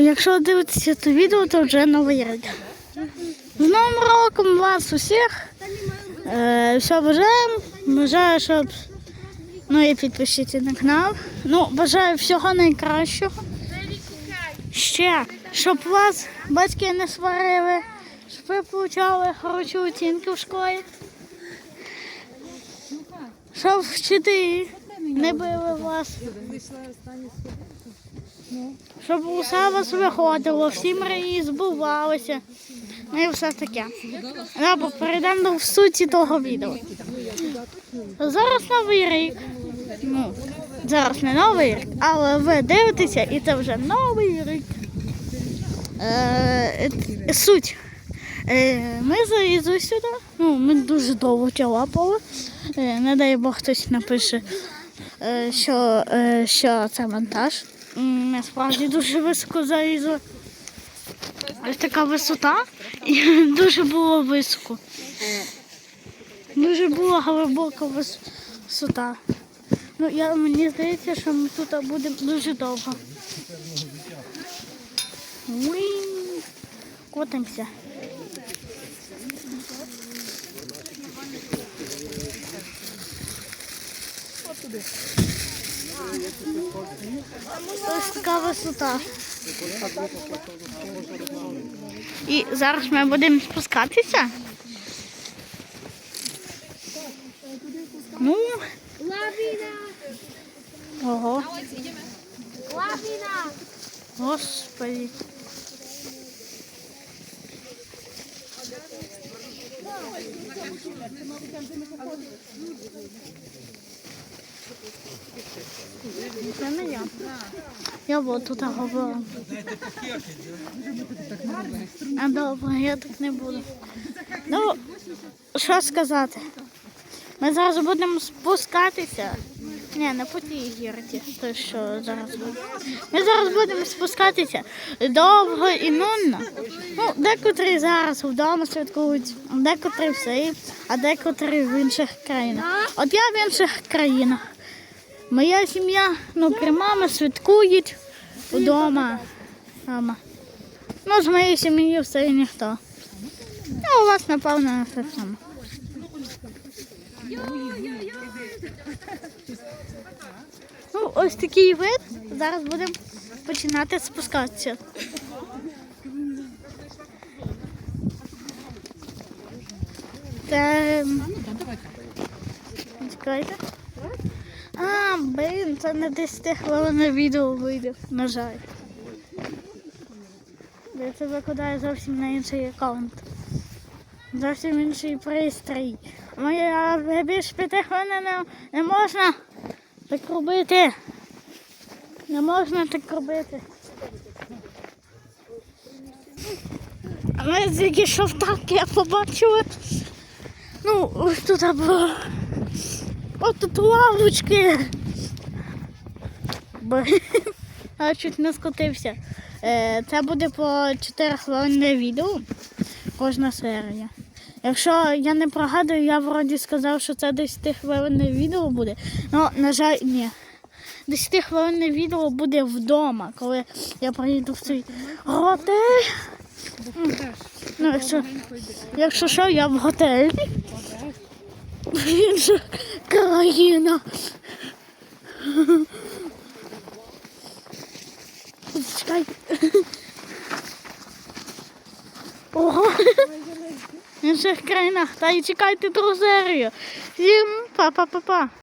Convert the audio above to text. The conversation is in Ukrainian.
Якщо дивитися це відео, то вже новий рік. З Новим роком вас усіх. Е, все бажаємо. Бажаю, щоб. Ну і підпишіться на канал. Ну, бажаю всього найкращого. Ще, щоб вас батьки не сварили, щоб ви отримали хороші оцінки в школі. Щоб вчителі не били вас. Щоб усе вас виходило, всі мрії збувалися. Ну і все таке. Добре, перейдемо до суті того відео. Зараз новий рік. Ну, зараз не новий рік, але ви дивитеся, і це вже новий рік. Е, е, суть. Е, ми залізли сюди. Ну, ми дуже довго чалапали. Е, не дай Бог хтось напише, е, що, е, що це монтаж. М, Ми справді дуже високо залізли. Ось така висота і дуже було високо. Дуже була глибока висота. Ну, я, мені здається, що ми тут будемо дуже довго. Уing. Котимося. Ось така висота. І зараз ми будемо спускатися. Ну, Лавіна! ого, Лавіна! господи. Я. Я от тут говорила. А добре, я так не буду. Ну, що сказати? Ми зараз будемо спускатися. Ні, не по тій гірці, то що зараз буде. Ми зараз будемо спускатися довго і нудно. Ну, декотрі зараз вдома святкують, декотрі в селі, а декотрі в інших країнах. От я в інших країнах. Моя сім'я, ну, крім мами, святкують вдома. Мама. Ну, з моєї сім'ї в селі ніхто. Ну, у вас, напевно, все саме. Ну, ось такий вид. Зараз будемо починати спускатися. Це... Чекайте. А, блин, це не 10 хвилин відео вийде, на жаль. Я це викладаю зовсім на інший аккаунт. Зовсім інший пристрій. Моя більше п'яти хвилин не, не можна так робити. Не можна так робити. А ми тільки що в так я побачила. Ну, ось тут було. От тут лавочки. Я чуть не скотився. Е, Це буде по 4 хвилини відео. Кожна серія. Якщо я не прогадую, я вроді сказав, що це 10 хвилинне відео буде. Ну, на жаль, ні. 10 хвилинне відео буде вдома, коли я приїду в цей готель. Ну, якщо, якщо що, я в готелі. Інша країна. Чекай. Ого. В інших країнах. Та й чекайте друзерію. Всім па-па-па-па.